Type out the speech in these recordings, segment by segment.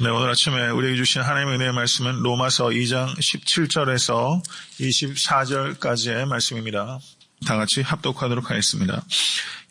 네, 오늘 아침에 우리에게 주신 하나님의 은혜의 말씀은 로마서 2장 17절에서 24절까지의 말씀입니다. 다 같이 합독하도록 하겠습니다.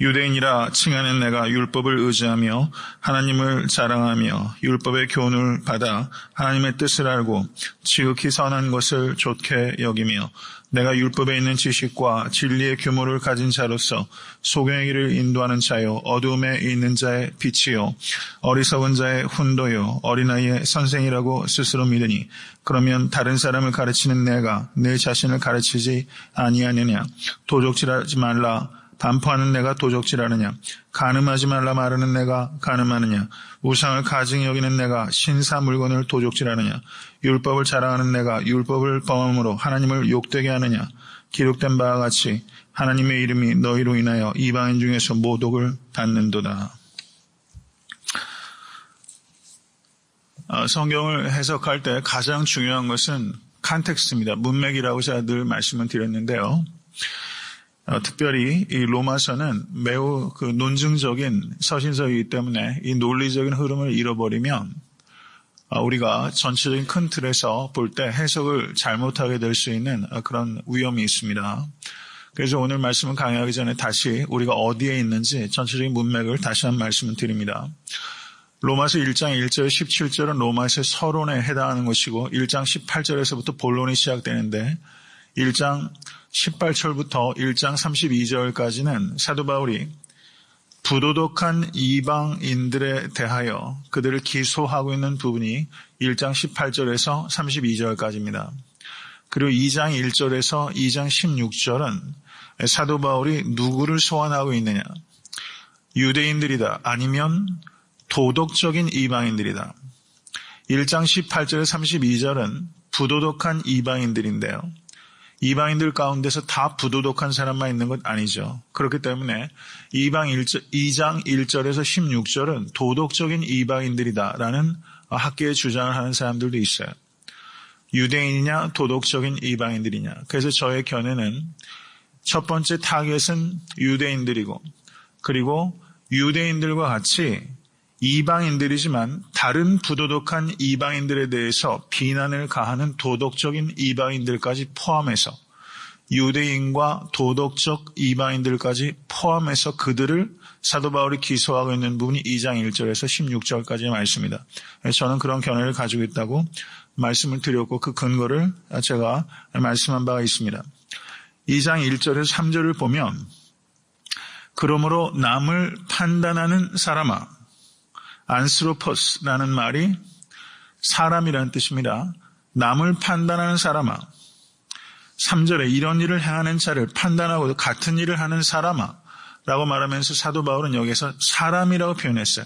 유대인이라 칭하는 내가 율법을 의지하며 하나님을 자랑하며 율법의 교훈을 받아 하나님의 뜻을 알고 지극히 선한 것을 좋게 여기며 내가 율법에 있는 지식과 진리의 규모를 가진 자로서 길을 인도하는 자요 어두움에 있는 자의 빛이요 어리석은 자의 훈도요 어린아이의 선생이라고 스스로 믿으니 그러면 다른 사람을 가르치는 내가 내 자신을 가르치지 아니하느냐? 도적질하지 말라 반포하는 내가 도적질하느냐 가늠하지 말라 말하는 내가 가늠하느냐 우상을 가증히 여기는 내가 신사 물건을 도적질하느냐 율법을 자랑하는 내가 율법을 범함으로 하나님을 욕되게 하느냐 기록된 바와 같이 하나님의 이름이 너희로 인하여 이방인 중에서 모독을 받는도다. 어, 성경을 해석할 때 가장 중요한 것은 컨텍스트입니다. 문맥이라고 제가 늘 말씀을 드렸는데요. 어, 특별히 이 로마서는 매우 그 논증적인 서신서이기 때문에 이 논리적인 흐름을 잃어버리면 어, 우리가 전체적인 큰 틀에서 볼 때 해석을 잘못하게 될 수 있는 어, 그런 위험이 있습니다. 그래서 오늘 말씀을 강의하기 전에 다시 우리가 어디에 있는지 전체적인 문맥을 다시 한 말씀을 드립니다. 로마서 1장 1절 17절은 로마서의 서론에 해당하는 것이고 1장 18절에서부터 본론이 시작되는데 1장 18절부터 1장 32절까지는 사도 바울이 부도덕한 이방인들에 대하여 그들을 기소하고 있는 부분이 1장 18절에서 32절까지입니다. 그리고 2장 1절에서 2장 16절은 사도 바울이 누구를 소환하고 있느냐? 유대인들이다. 아니면 도덕적인 이방인들이다. 1장 18절 32절은 부도덕한 이방인들인데요. 이방인들 가운데서 다 부도덕한 사람만 있는 것 아니죠. 그렇기 때문에 이방 1절, 2장 1절에서 16절은 도덕적인 이방인들이다라는 학계의 주장을 하는 사람들도 있어요. 유대인이냐 도덕적인 이방인들이냐. 그래서 저의 견해는 첫 번째 타겟은 유대인들이고 그리고 유대인들과 같이 이방인들이지만 다른 부도덕한 이방인들에 대해서 비난을 가하는 도덕적인 이방인들까지 포함해서 유대인과 도덕적 이방인들까지 포함해서 그들을 사도 바울이 기소하고 있는 부분이 2장 1절에서 16절까지의 말씀입니다. 저는 그런 견해를 가지고 있다고 말씀을 드렸고 그 근거를 제가 말씀한 바가 있습니다. 2장 1절에서 3절을 보면 그러므로 남을 판단하는 사람아 안스로퍼스라는 말이 사람이라는 뜻입니다. 남을 판단하는 사람아. 3절에 이런 일을 행하는 자를 판단하고 같은 일을 하는 사람아. 라고 말하면서 사도 바울은 여기서 사람이라고 표현했어요.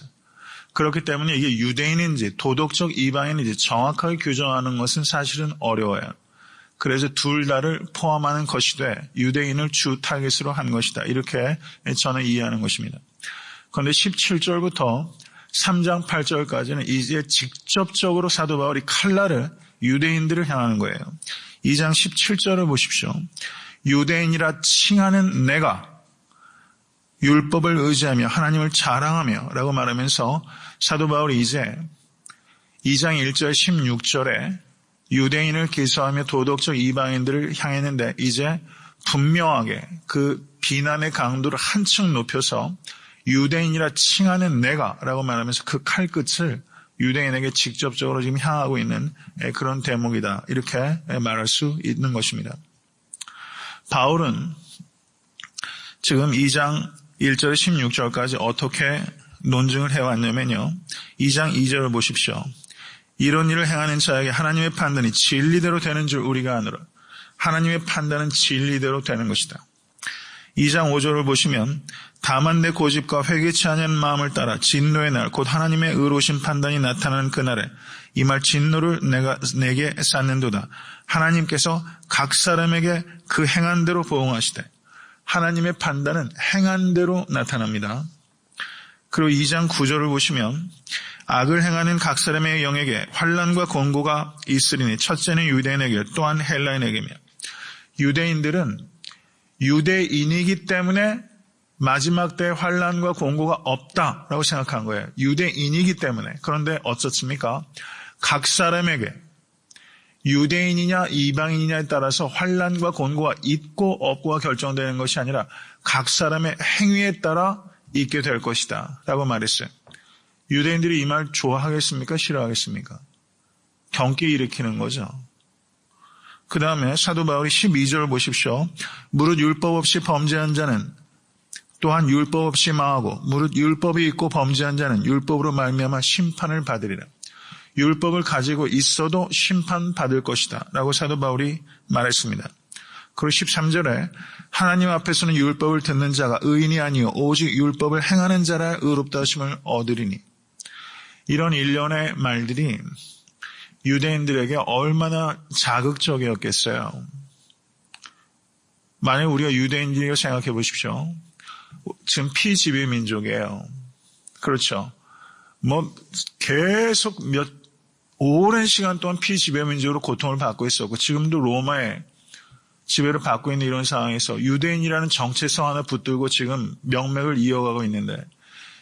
그렇기 때문에 이게 유대인인지 도덕적 이방인인지 정확하게 규정하는 것은 사실은 어려워요. 그래서 둘 다를 포함하는 것이 돼 유대인을 주 타겟으로 한 것이다. 이렇게 저는 이해하는 것입니다. 그런데 17절부터 3장 8절까지는 이제 직접적으로 사도 바울이 칼날을 유대인들을 향하는 거예요. 2장 17절을 보십시오. 유대인이라 칭하는 내가 율법을 의지하며 하나님을 자랑하며 라고 말하면서 사도 바울이 이제 2장 1절 16절에 유대인을 기소하며 도덕적 이방인들을 향했는데 이제 분명하게 그 비난의 강도를 한층 높여서 유대인이라 칭하는 내가 라고 말하면서 그 칼끝을 유대인에게 직접적으로 지금 향하고 있는 그런 대목이다. 이렇게 말할 수 있는 것입니다. 바울은 지금 2장 1절 16절까지 어떻게 논증을 해왔냐면요. 2장 2절을 보십시오. 이런 일을 행하는 자에게 하나님의 판단이 진리대로 되는 줄 우리가 아느라 하나님의 판단은 진리대로 되는 것이다. 2장 5절을 보시면 다만 내 고집과 회개치 않은 마음을 따라 진노의 날 곧 하나님의 의로우신 판단이 나타나는 그날에 이 말 진노를 내가 내게 쌓는도다. 하나님께서 각 사람에게 그 행한 대로 보응하시되 하나님의 판단은 행한 대로 나타납니다. 그리고 2장 9절을 보시면 악을 행하는 각 사람의 영에게 환란과 권고가 있으리니 첫째는 유대인에게 또한 헬라인에게며 유대인들은 유대인이기 때문에 마지막 때 환란과 공고가 없다라고 생각한 거예요. 유대인이기 때문에. 그런데 어떻습니까? 각 사람에게 유대인이냐 이방인이냐에 따라서 환란과 곤고가 있고 없고가 결정되는 것이 아니라 각 사람의 행위에 따라 있게 될 것이다 라고 말했어요. 유대인들이 이 말 좋아하겠습니까? 싫어하겠습니까? 경기 일으키는 거죠. 그 다음에 사도 바울이 12절 보십시오. 무릇 율법 없이 범죄한 자는 또한 율법 없이 망하고 무릇 율법이 있고 범죄한 자는 율법으로 말미암아 심판을 받으리라. 율법을 가지고 있어도 심판받을 것이다. 라고 사도 바울이 말했습니다. 그리고 13절에 하나님 앞에서는 율법을 듣는 자가 의인이 아니요 오직 율법을 행하는 자라 의롭다 하심을 얻으리니 이런 일련의 말들이 유대인들에게 얼마나 자극적이었겠어요. 만약 우리가 유대인들이라 생각해 보십시오. 지금 피지배 민족이에요. 그렇죠. 뭐 계속 몇 오랜 시간 동안 피지배 민족으로 고통을 받고 있었고 지금도 로마에 지배를 받고 있는 이런 상황에서 유대인이라는 정체성 하나 붙들고 지금 명맥을 이어가고 있는데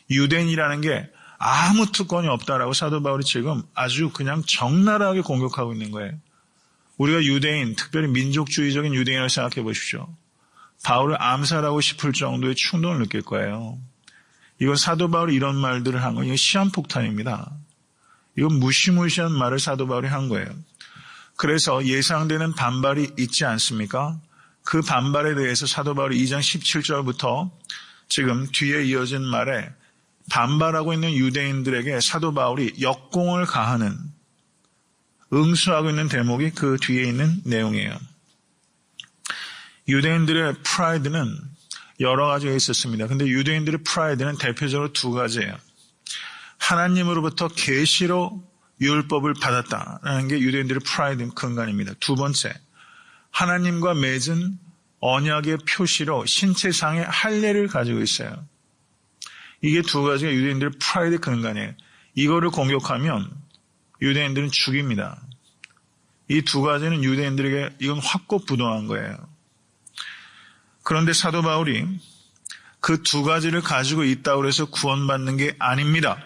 유대인이라는 게 아무 특권이 없다라고 사도 바울이 지금 아주 그냥 적나라하게 공격하고 있는 거예요. 우리가 유대인, 특별히 민족주의적인 유대인을 생각해 보십시오. 바울을 암살하고 싶을 정도의 충동을 느낄 거예요. 이건 사도 바울이 이런 말들을 한건 이건 시한폭탄입니다. 이건 무시무시한 말을 사도 바울이 한 거예요. 그래서 예상되는 반발이 있지 않습니까? 그 반발에 대해서 사도 바울이 2장 17절부터 지금 뒤에 이어진 말에 반발하고 있는 유대인들에게 사도 바울이 역공을 가하는 응수하고 있는 대목이 그 뒤에 있는 내용이에요. 유대인들의 프라이드는 여러 가지가 있었습니다. 근데 유대인들의 프라이드는 대표적으로 두 가지예요. 하나님으로부터 계시로 율법을 받았다라는 게 유대인들의 프라이드 근간입니다. 두 번째, 하나님과 맺은 언약의 표시로 신체상의 할례를 가지고 있어요. 이게 두 가지가 유대인들의 프라이드 근간이에요. 이거를 공격하면 유대인들은 죽입니다. 이 두 가지는 유대인들에게 이건 확고 부동한 거예요. 그런데 사도 바울이 그 두 가지를 가지고 있다고 해서 구원받는 게 아닙니다.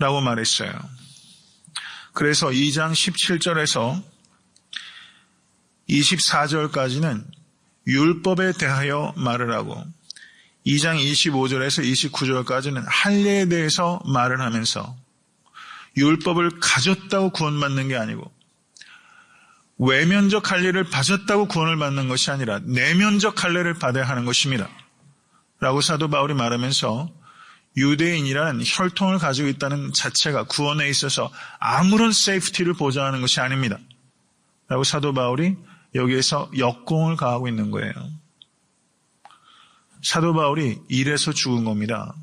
라고 말했어요. 그래서 2장 17절에서 24절까지는 율법에 대하여 말을 하고 2장 25절에서 29절까지는 할례에 대해서 말을 하면서 율법을 가졌다고 구원받는 게 아니고 외면적 할례를 받았다고 구원을 받는 것이 아니라 내면적 할례를 받아야 하는 것입니다. 라고 사도 바울이 말하면서 유대인이라는 혈통을 가지고 있다는 자체가 구원에 있어서 아무런 세이프티를 보장하는 것이 아닙니다. 라고 사도 바울이 여기에서 역공을 가하고 있는 거예요. 사도 바울이 이래서 죽은 겁니다.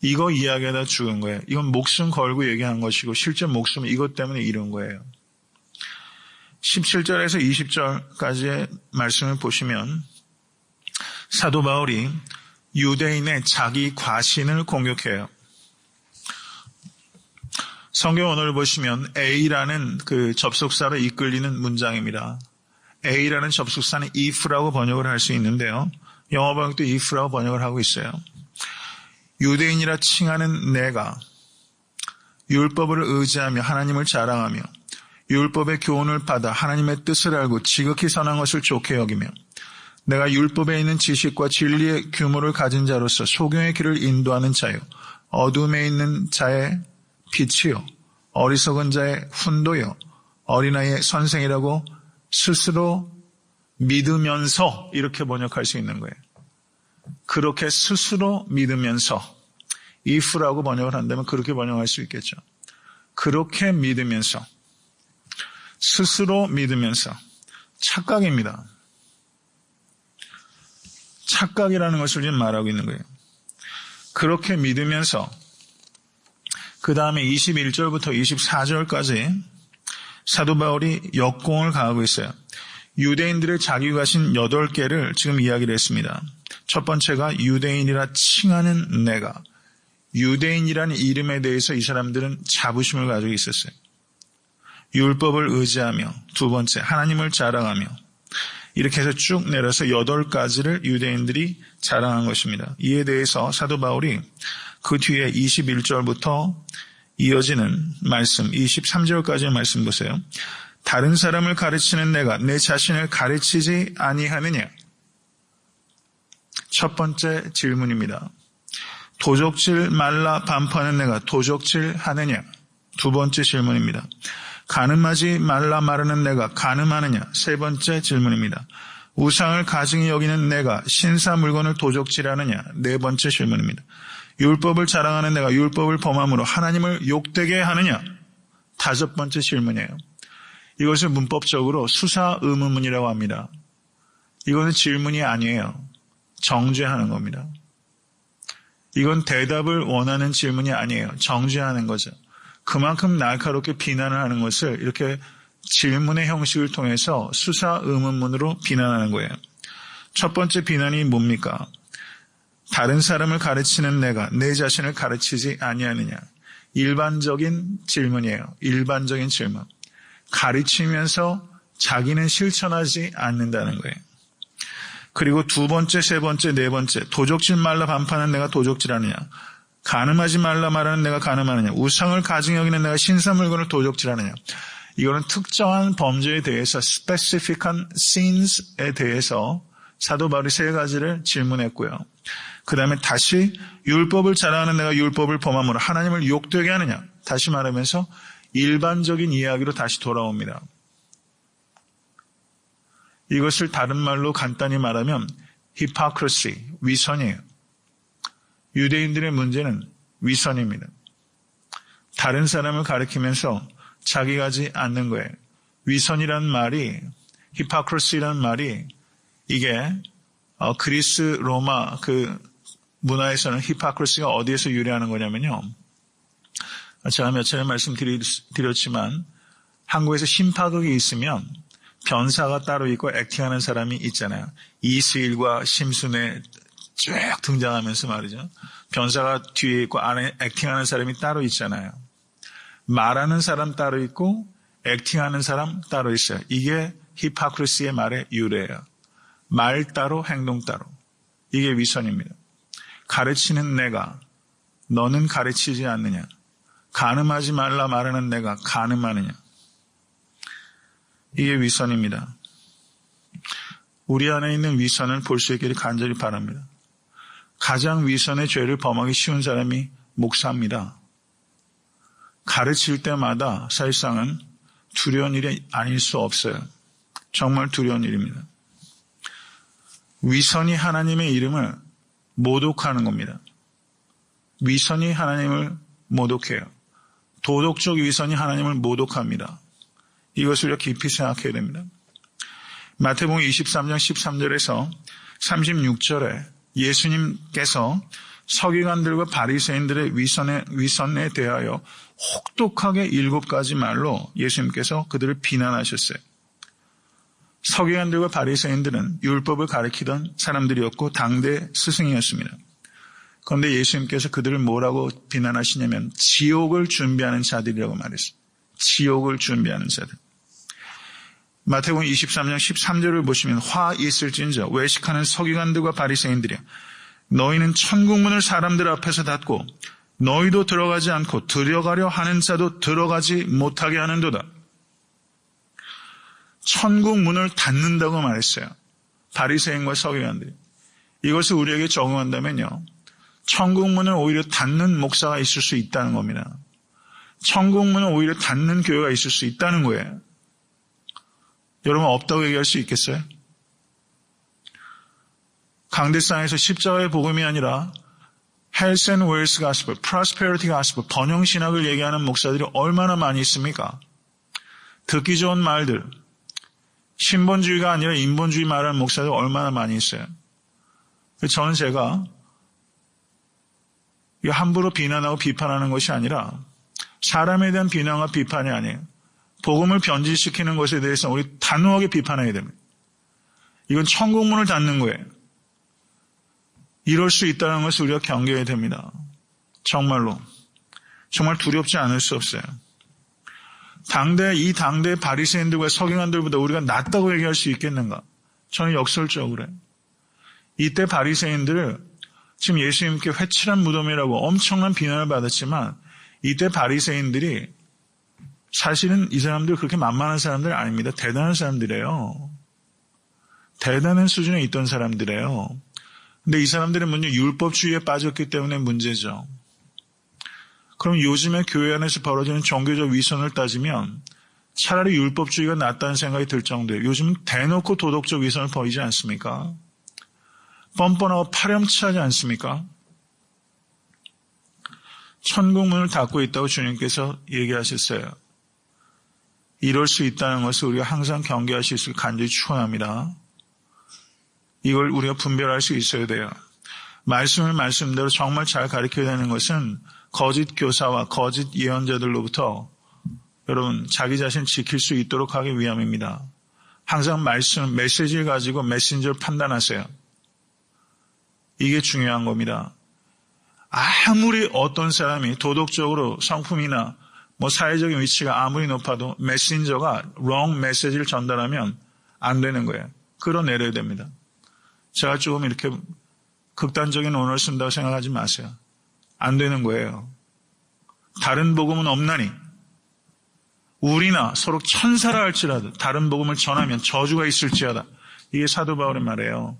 이거 이야기하다 죽은 거예요. 이건 목숨 걸고 얘기한 것이고 실제 목숨은 이것 때문에 이룬 거예요. 17절에서 20절까지의 말씀을 보시면 사도 바울이 유대인의 자기 과신을 공격해요. 성경 언어를 보시면 A라는 그 접속사로 이끌리는 문장입니다. A라는 접속사는 if라고 번역을 할 수 있는데요. 영어 번역도 if라고 번역을 하고 있어요. 유대인이라 칭하는 내가 율법을 의지하며 하나님을 자랑하며 율법의 교훈을 받아 하나님의 뜻을 알고 지극히 선한 것을 좋게 여기며 내가 율법에 있는 지식과 진리의 규모를 가진 자로서 소경의 길을 인도하는 자요 어둠에 있는 자의 빛이요 어리석은 자의 훈도요 어린아이의 선생이라고 스스로 믿으면서 이렇게 번역할 수 있는 거예요. 그렇게 스스로 믿으면서 if라고 번역을 한다면 그렇게 번역할 수 있겠죠. 그렇게 믿으면서 스스로 믿으면서 착각입니다. 착각이라는 것을 지금 말하고 있는 거예요. 그렇게 믿으면서 그 다음에 21절부터 24절까지 사도 바울이 역공을 가하고 있어요. 유대인들의 자기 가신 8개를 지금 이야기를 했습니다. 첫 번째가 유대인이라 칭하는 내가 유대인이라는 이름에 대해서 이 사람들은 자부심을 가지고 있었어요. 율법을 의지하며 두 번째 하나님을 자랑하며 이렇게 해서 쭉 내려서 여덟 가지를 유대인들이 자랑한 것입니다. 이에 대해서 사도 바울이 그 뒤에 21절부터 이어지는 말씀, 23절까지의 말씀 보세요. 다른 사람을 가르치는 내가 내 자신을 가르치지 아니하느냐? 첫 번째 질문입니다. 도적질 말라 반포하는 내가 도적질 하느냐? 두 번째 질문입니다. 가늠하지 말라 말하는 내가 가늠하느냐? 세 번째 질문입니다. 우상을 가증히 여기는 내가 신사 물건을 도적질하느냐? 네 번째 질문입니다. 율법을 자랑하는 내가 율법을 범함으로 하나님을 욕되게 하느냐? 다섯 번째 질문이에요. 이것을 문법적으로 수사 의문문이라고 합니다. 이거는 질문이 아니에요. 정죄하는 겁니다. 이건 대답을 원하는 질문이 아니에요. 정죄하는 거죠. 그만큼 날카롭게 비난을 하는 것을 이렇게 질문의 형식을 통해서 수사 의문문으로 비난하는 거예요. 첫 번째 비난이 뭡니까? 다른 사람을 가르치는 내가 내 자신을 가르치지 아니하느냐. 일반적인 질문이에요. 일반적인 질문. 가르치면서 자기는 실천하지 않는다는 거예요. 그리고 두 번째, 세 번째, 네 번째, 도적질 말라 반파는 내가 도적질하느냐. 가늠하지 말라 말하는 내가 가늠하느냐. 우상을 가증 여기는 내가 신사 물건을 도적질하느냐. 이거는 특정한 범죄에 대해서 specific한 sins에 대해서 사도 바울이 세 가지를 질문했고요. 그 다음에 다시 율법을 자랑하는 내가 율법을 범함으로 하나님을 욕되게 하느냐. 다시 말하면서 일반적인 이야기로 다시 돌아옵니다. 이것을 다른 말로 간단히 말하면 히파크리시, 위선이에요. 유대인들의 문제는 위선입니다. 다른 사람을 가리키면서 자기가 하지 않는 거예요. 위선이란 말이 히파크리시라는 말이 이게 어, 그리스 로마 그 문화에서는 히파크리시가 어디에서 유래하는 거냐면요. 제가 몇 차례 말씀드렸지만 한국에서 심파극이 있으면 변사가 따로 있고 액팅하는 사람이 있잖아요. 이스일과 심순에 쭉 등장하면서 말이죠. 변사가 뒤에 있고 안에 액팅하는 사람이 따로 있잖아요. 말하는 사람 따로 있고 액팅하는 사람 따로 있어요. 이게 히파크리스의 말의 유래예요. 말 따로 행동 따로. 이게 위선입니다. 가르치는 내가 너는 가르치지 않느냐. 가늠하지 말라 말하는 내가 가늠하느냐. 이게 위선입니다. 우리 안에 있는 위선을 볼 수 있기를 간절히 바랍니다. 가장 위선의 죄를 범하기 쉬운 사람이 목사입니다. 가르칠 때마다 사실상은 두려운 일이 아닐 수 없어요. 정말 두려운 일입니다. 위선이 하나님의 이름을 모독하는 겁니다. 위선이 하나님을 모독해요. 도덕적 위선이 하나님을 모독합니다. 이것을 깊이 생각해야 됩니다. 마태복음 23장 13절에서 36절에 예수님께서 서기관들과 바리새인들의 위선에, 위선에 대하여 혹독하게 일곱 가지 말로 예수님께서 그들을 비난하셨어요. 서기관들과 바리새인들은 율법을 가리키던 사람들이었고 당대 스승이었습니다. 그런데 예수님께서 그들을 뭐라고 비난하시냐면 지옥을 준비하는 자들이라고 말했어요. 지옥을 준비하는 자들. 마태복음 23장 13절을 보시면 화 있을진저 외식하는 서기관들과 바리새인들이야. 너희는 천국문을 사람들 앞에서 닫고 너희도 들어가지 않고 들어가려 하는 자도 들어가지 못하게 하는도다. 천국 문을 닫는다고 말했어요. 바리새인과 서기관들이. 이것을 우리에게 적용한다면요. 천국 문을 오히려 닫는 목사가 있을 수 있다는 겁니다. 천국 문을 오히려 닫는 교회가 있을 수 있다는 거예요. 여러분 없다고 얘기할 수 있겠어요? 강대상에서 십자가의 복음이 아니라 Health and Wealth Gospel, Prosperity Gospel, 번영 신학을 얘기하는 목사들이 얼마나 많이 있습니까? 듣기 좋은 말들, 신본주의가 아니라 인본주의 말하는 목사들 얼마나 많이 있어요. 저는 제가 함부로 비난하고 비판하는 것이 아니라 사람에 대한 비난과 비판이 아니에요. 복음을 변질시키는 것에 대해서 우리 단호하게 비판해야 됩니다. 이건 천국문을 닫는 거예요. 이럴 수 있다는 것을 우리가 경계해야 됩니다. 정말로. 정말 두렵지 않을 수 없어요. 당대 이 당대 바리새인들과 서기관들보다 우리가 낫다고 얘기할 수 있겠는가? 저는 역설적으로 해요. 이때 바리새인들을 지금 예수님께 회칠한 무덤이라고 엄청난 비난을 받았지만 이때 바리새인들이 사실은 이 사람들 그렇게 만만한 사람들 아닙니다. 대단한 사람들이에요. 대단한 수준에 있던 사람들이에요. 근데 이 사람들은 먼저 율법주의에 빠졌기 때문에 문제죠. 그럼 요즘에 교회 안에서 벌어지는 종교적 위선을 따지면 차라리 율법주의가 낫다는 생각이 들 정도예요. 요즘 대놓고 도덕적 위선을 벌이지 않습니까? 뻔뻔하고 파렴치하지 않습니까? 천국문을 닫고 있다고 주님께서 얘기하셨어요. 이럴 수 있다는 것을 우리가 항상 경계하실 수 간절히 축원합니다. 이걸 우리가 분별할 수 있어야 돼요. 말씀을 말씀대로 정말 잘 가르쳐야 되는 것은 거짓 교사와 거짓 예언자들로부터 여러분 자기 자신 지킬 수 있도록 하기 위함입니다. 항상 말씀, 메시지를 가지고 메신저를 판단하세요. 이게 중요한 겁니다. 아무리 어떤 사람이 도덕적으로 성품이나 뭐 사회적인 위치가 아무리 높아도 메신저가 wrong 메시지를 전달하면 안 되는 거예요. 끌어내려야 됩니다. 제가 조금 이렇게 극단적인 언어를 쓴다고 생각하지 마세요. 안 되는 거예요. 다른 복음은 없나니 우리나 서로 천사라 할지라도 다른 복음을 전하면 저주가 있을지어다. 이게 사도 바울의 말이에요.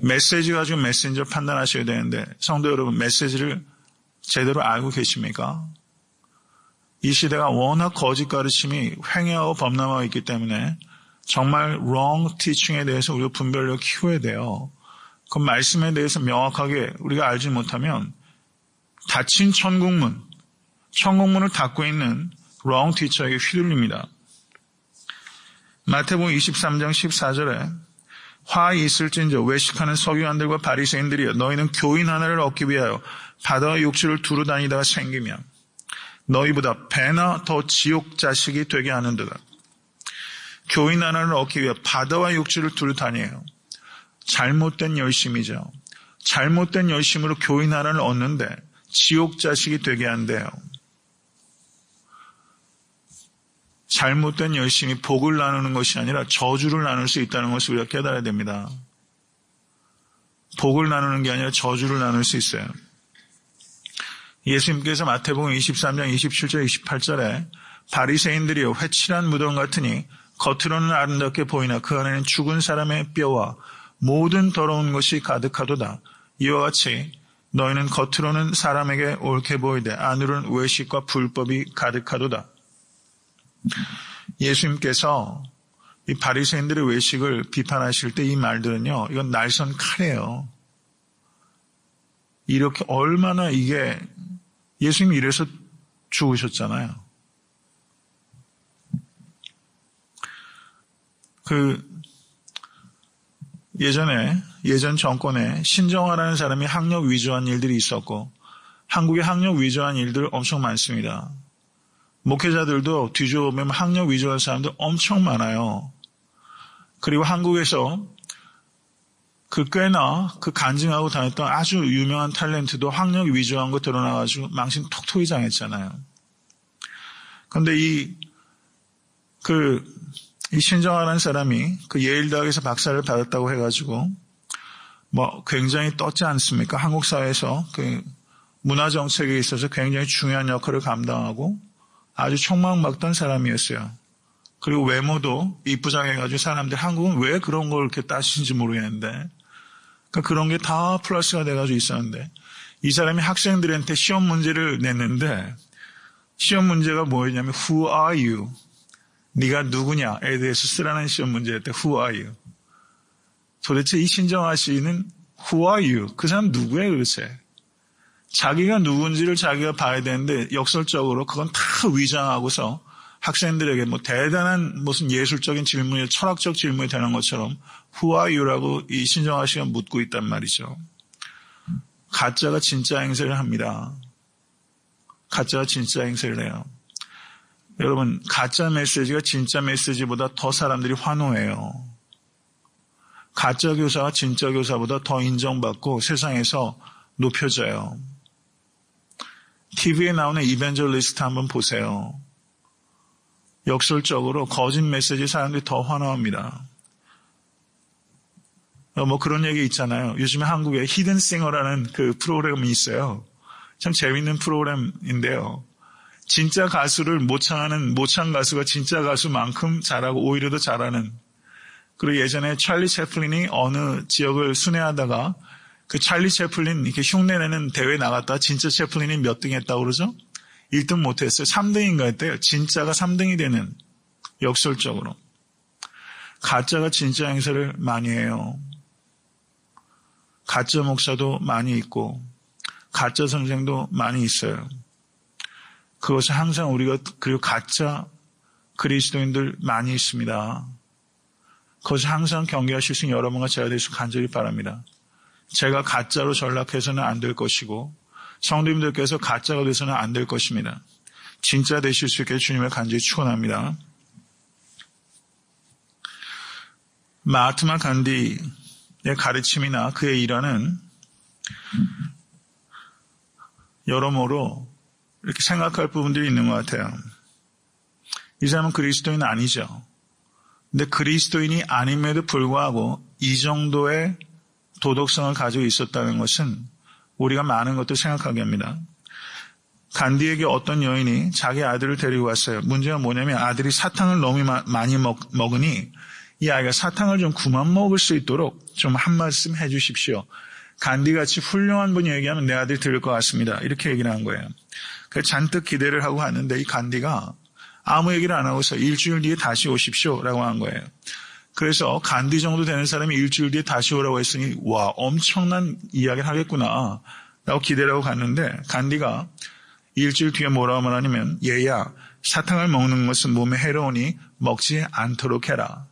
메시지 가지고 메신저 판단하셔야 되는데 성도 여러분 메시지를 제대로 알고 계십니까? 이 시대가 워낙 거짓 가르침이 횡행하고 범람하고 있기 때문에 정말 wrong teaching에 대해서 우리가 분별력을 키워야 돼요. 그 말씀에 대해서 명확하게 우리가 알지 못하면 닫힌 천국문, 천국문을 닫고 있는 wrong teacher에게 휘둘립니다. 마태복음 23장 14절에 화이 있을진저 외식하는 서기관들과 바리새인들이여 너희는 교인 하나를 얻기 위하여 바다와 육지를 두루 다니다가 생기며 너희보다 배나 더 지옥 자식이 되게 하는도다. 교인 하나를 얻기 위해 바다와 육지를 두루 다녀요. 잘못된 열심이죠. 잘못된 열심으로 교인 하나를 얻는데 지옥 자식이 되게 한대요. 잘못된 열심이 복을 나누는 것이 아니라 저주를 나눌 수 있다는 것을 우리가 깨달아야 됩니다. 복을 나누는 게 아니라 저주를 나눌 수 있어요. 예수님께서 마태복음 23장 27절 28절에 바리새인들이여 회칠한 무덤 같으니 겉으로는 아름답게 보이나 그 안에는 죽은 사람의 뼈와 모든 더러운 것이 가득하도다. 이와 같이 너희는 겉으로는 사람에게 옳게 보이되 안으로는 외식과 불법이 가득하도다. 예수님께서 이 바리새인들의 외식을 비판하실 때 이 말들은요, 이건 날선 칼이에요. 이렇게 얼마나 이게 예수님이 이래서 죽으셨잖아요. 그 예전에 예전 정권에 신정화라는 사람이 학력 위조한 일들이 있었고 한국에 학력 위조한 일들 엄청 많습니다. 목회자들도 뒤져보면 학력 위조한 사람들 엄청 많아요. 그리고 한국에서 그 꽤나 그 간증하고 다녔던 아주 유명한 탤런트도 학력 위조한 거 드러나가지고 망신 톡톡이 당했잖아요. 그런데 이, 그, 이 신정하라는 사람이 그 예일 대학에서 박사를 받았다고 해가지고 뭐 굉장히 떴지 않습니까? 한국 사회에서 그 문화 정책에 있어서 굉장히 중요한 역할을 감당하고 아주 촉망받던 사람이었어요. 그리고 외모도 이쁘장해가지고 사람들 한국은 왜 그런 걸 이렇게 따시는지 모르겠는데 그러니까 그런 게 다 플러스가 돼가지고 있었는데 이 사람이 학생들한테 시험 문제를 냈는데 시험 문제가 뭐였냐면 Who are you? 네가 누구냐에 대해서 쓰라는 시험 문제였대. Who are you? 도대체 이 신정아 씨는 Who are you? 그 사람 누구예요 도대체? 자기가 누군지를 자기가 봐야 되는데 역설적으로 그건 다 위장하고서 학생들에게 뭐 대단한 무슨 예술적인 질문이 철학적 질문이 되는 것처럼 You라고 이 신정아 씨가 묻고 있단 말이죠. 가짜가 진짜 행세를 합니다. 가짜가 진짜 행세를 해요. 여러분, 가짜 메시지가 진짜 메시지보다 더 사람들이 환호해요. 가짜 교사가 진짜 교사보다 더 인정받고 세상에서 높여져요. TV에 나오는 이벤저리스트 한번 보세요. 역설적으로 거짓 메시지 사람들이 더 환호합니다. 어, 뭐 그런 얘기 있잖아요. 요즘에 한국에 히든싱어라는 그 프로그램이 있어요. 참 재밌는 프로그램인데요. 진짜 가수를 모창하는 모창 가수가 진짜 가수만큼 잘하고 오히려 더 잘하는. 그리고 예전에 찰리 채플린이 어느 지역을 순회하다가 그 찰리 채플린 이렇게 흉내내는 대회 나갔다 진짜 채플린이 몇 등 했다고 그러죠? 1등 못했어요. 3등인가 했대요. 진짜가 3등이 되는 역설적으로. 가짜가 진짜 행사를 많이 해요. 가짜 목사도 많이 있고 가짜 선생도 많이 있어요. 그것은 항상 우리가 그리고 가짜 그리스도인들 많이 있습니다. 그것을 항상 경계하실 수 있는 여러분과 제가 되수 간절히 바랍니다. 제가 가짜로 전락해서는 안 될 것이고 성도님들께서 가짜가 돼서는 안 될 것입니다. 진짜 되실 수 있게 주님을 간절히 축원합니다. 마하트마 간디의 가르침이나 그의 일화는 여러모로 이렇게 생각할 부분들이 있는 것 같아요. 이 사람은 그리스도인 아니죠. 근데 그리스도인이 아님에도 불구하고 이 정도의 도덕성을 가지고 있었다는 것은 우리가 많은 것도 생각하게 합니다. 간디에게 어떤 여인이 자기 아들을 데리고 왔어요. 문제가 뭐냐면 아들이 사탕을 너무 많이 먹, 먹으니 이 아이가 사탕을 좀 그만 먹을 수 있도록 좀 한 말씀 해 주십시오. 간디같이 훌륭한 분이 얘기하면 내 아들이 들을 것 같습니다. 이렇게 얘기를 한 거예요. 그래서 잔뜩 기대를 하고 갔는데 이 간디가 아무 얘기를 안 하고서 일주일 뒤에 다시 오십시오 라고 한 거예요. 그래서 간디 정도 되는 사람이 일주일 뒤에 다시 오라고 했으니 와 엄청난 이야기를 하겠구나 라고 기대를 하고 갔는데 간디가 일주일 뒤에 뭐라고 말하냐면 얘야 사탕을 먹는 것은 몸에 해로우니 먹지 않도록 해라.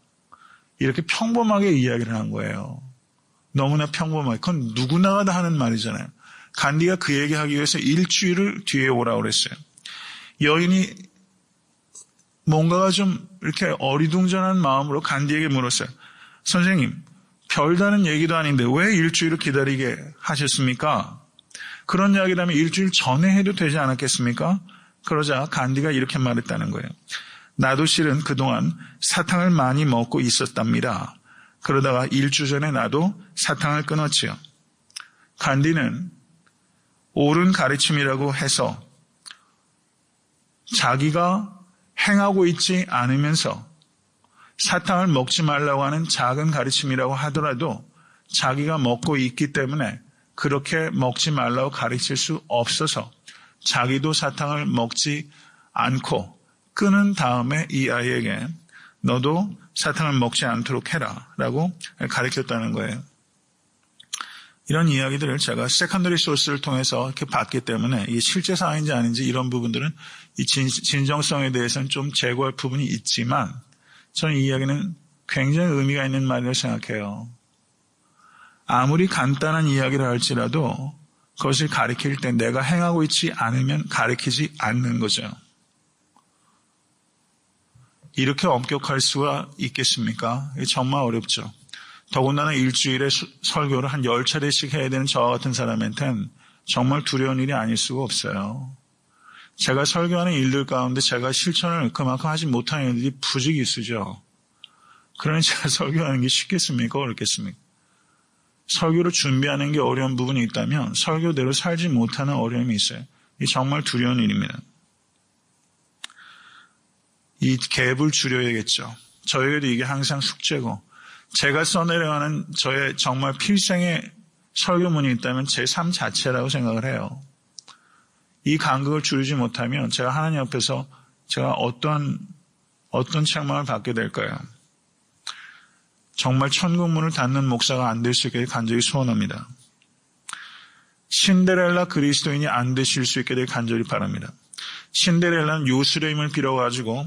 이렇게 평범하게 이야기를 한 거예요. 너무나 평범하게. 그건 누구나가 다 하는 말이잖아요. 간디가 그 얘기하기 위해서 일주일을 뒤에 오라고 그랬어요. 여인이 뭔가가 좀 이렇게 어리둥절한 마음으로 간디에게 물었어요. 선생님, 별다른 얘기도 아닌데 왜 일주일을 기다리게 하셨습니까? 그런 이야기라면 일주일 전에 해도 되지 않았겠습니까? 그러자 간디가 이렇게 말했다는 거예요. 나도 실은 그동안 사탕을 많이 먹고 있었답니다. 그러다가 일주 전에 나도 사탕을 끊었지요. 간디는 옳은 가르침이라고 해서 자기가 행하고 있지 않으면서 사탕을 먹지 말라고 하는 작은 가르침이라고 하더라도 자기가 먹고 있기 때문에 그렇게 먹지 말라고 가르칠 수 없어서 자기도 사탕을 먹지 않고 끊은 다음에 이 아이에게 너도 사탕을 먹지 않도록 해라 라고 가르쳤다는 거예요. 이런 이야기들을 제가 세컨더리 소스를 통해서 이렇게 봤기 때문에 이게 실제 사항인지 아닌지 이런 부분들은 이 진, 정성에 대해서는 좀 제고할 부분이 있지만 저는 이 이야기는 굉장히 의미가 있는 말이라고 생각해요. 아무리 간단한 이야기를 할지라도 그것을 가리킬 때 내가 행하고 있지 않으면 가리키지 않는 거죠. 이렇게 엄격할 수가 있겠습니까? 정말 어렵죠. 더군다나 일주일에 설교를 한 열차례씩 해야 되는 저와 같은 사람한테는 정말 두려운 일이 아닐 수가 없어요. 제가 설교하는 일들 가운데 제가 실천을 그만큼 하지 못하는 일들이 부지기수죠. 그러니 제가 설교하는 게 쉽겠습니까? 어렵겠습니까? 설교를 준비하는 게 어려운 부분이 있다면 설교대로 살지 못하는 어려움이 있어요. 이 정말 두려운 일입니다. 이 갭을 줄여야겠죠. 저에게도 이게 항상 숙제고 제가 써내려가는 저의 정말 필생의 설교문이 있다면 제 삶 자체라고 생각을 해요. 이 간극을 줄이지 못하면 제가 하나님 앞에서 제가 어떠한 어떤 책망을 받게 될까요? 정말 천국문을 닫는 목사가 안 될 수 있게 간절히 소원합니다. 신데렐라 그리스도인이 안 되실 수 있게 될 간절히 바랍니다. 신데렐라는 요술의 을 빌어가지고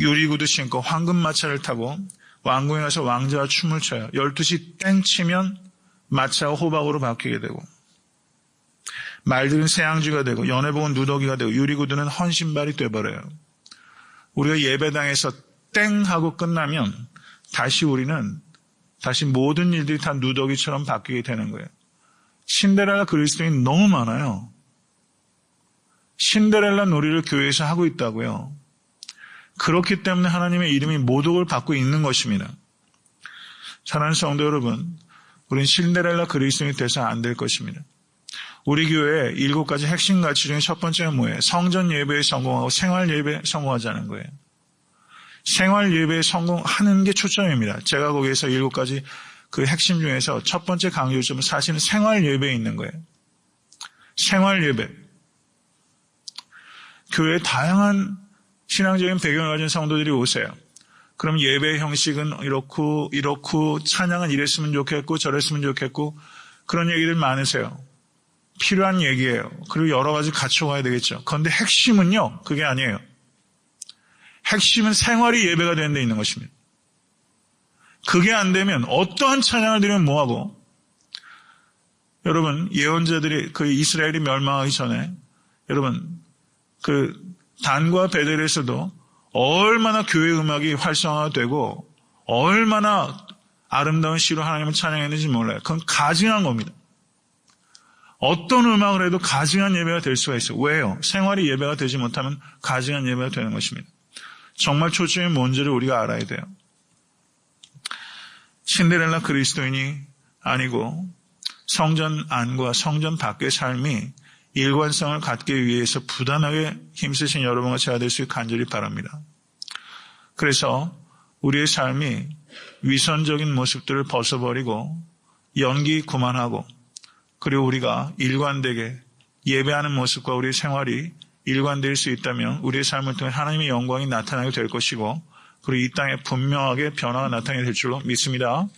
유리구두 신고 황금 마차를 타고 왕궁에 가서 왕자와 춤을 춰요. 12시 땡 치면 마차가 호박으로 바뀌게 되고 말들은 새양쥐가 되고 연애복은 누더기가 되고 유리구두는 헌신발이 돼버려요. 우리가 예배당에서 땡 하고 끝나면 다시 우리는 다시 모든 일들이 다 누더기처럼 바뀌게 되는 거예요. 신데렐라 그리스도인 너무 많아요. 신데렐라 놀이를 교회에서 하고 있다고요. 그렇기 때문에 하나님의 이름이 모독을 받고 있는 것입니다. 사랑하는 성도 여러분, 우린 신데렐라 그리스도인이 돼서 안 될 것입니다. 우리 교회의 일곱 가지 핵심 가치 중에 첫 번째가 뭐예요? 성전 예배에 성공하고 생활 예배에 성공하자는 거예요. 생활 예배에 성공하는 게 초점입니다. 제가 거기에서 일곱 가지 그 핵심 중에서 첫 번째 강조점은 사실은 생활 예배에 있는 거예요. 생활 예배. 교회에 다양한 신앙적인 배경을 가진 성도들이 오세요. 그럼 예배 형식은 이렇고, 이렇고, 찬양은 이랬으면 좋겠고, 저랬으면 좋겠고, 그런 얘기들 많으세요. 필요한 얘기예요. 그리고 여러 가지 갖춰가야 되겠죠. 그런데 핵심은요, 그게 아니에요. 핵심은 생활이 예배가 되는 데 있는 것입니다. 그게 안 되면 어떠한 찬양을 드리면 뭐하고 여러분 예언자들이 그 이스라엘이 멸망하기 전에 여러분 그 단과 베델에서도 얼마나 교회 음악이 활성화되고 얼마나 아름다운 시로 하나님을 찬양했는지 몰라요. 그건 가증한 겁니다. 어떤 음악을 해도 가증한 예배가 될 수가 있어요. 왜요? 생활이 예배가 되지 못하면 가증한 예배가 되는 것입니다. 정말 초점이 뭔지를 우리가 알아야 돼요. 신데렐라 그리스도인이 아니고 성전 안과 성전 밖의 삶이 일관성을 갖기 위해서 부단하게 힘쓰신 여러분과 제가 될 수 있게 간절히 바랍니다. 그래서 우리의 삶이 위선적인 모습들을 벗어버리고 연기 그만하고 그리고 우리가 일관되게 예배하는 모습과 우리의 생활이 일관될 수 있다면 우리의 삶을 통해 하나님의 영광이 나타나게 될 것이고 그리고 이 땅에 분명하게 변화가 나타나게 될 줄로 믿습니다.